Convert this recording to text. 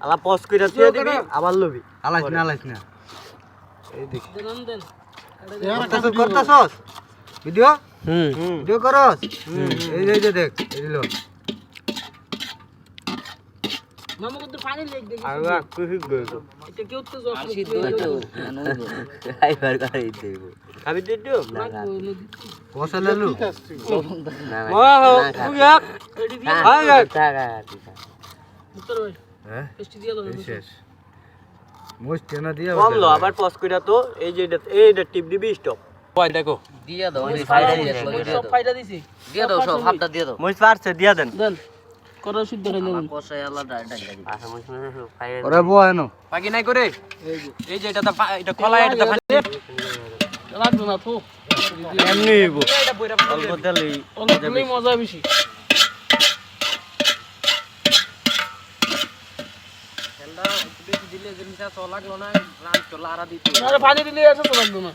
আলা পজ কইরা তুই দিবি আবার লবি আলাইস না আলাইস না এই দেখ দেন দেন করতাছস করতাছস ভিডিও হুম ভিডিও করস এই এই যে দেখ এই দিল মামা কত পানি লেগ দেখি আগা কুহি গইব এটা কেউ তো জস আসি তো ড্রাইভার গাড়ি দেব খাবি দে দিও কষা লালু মা হো তুই এডি দিয়ে হাই গাই ভাই হ্যাঁ? শেষ। মোস্ট কেনা দিয়া কম লো আবার পজ কইরা তো এই যে এইটা টিপ দিবি স্টপ ওই দেখো। দিয়ে দাও আমি ফাইদা ফাইদা দিয়ে সব ফায়দা দিছি। দিয়ে দাও সব হাতটা দিয়ে দাও। মইস পারছে দিয়া দেন। দেন করো শুদ্ধ করে দেন কষাই ডাইরেক্ট ডাইরেক্ট। আচ্ছা মুই ফাইদা ওরে বো এনো বাকি নাই করে? এই যে। এটা এটা কলা এটা ফাটি লাগবে না তো। এমনি হইব। অল্প তেলই অনেক মজা বেশি। পানি দিলে আছে তো লাগবে না।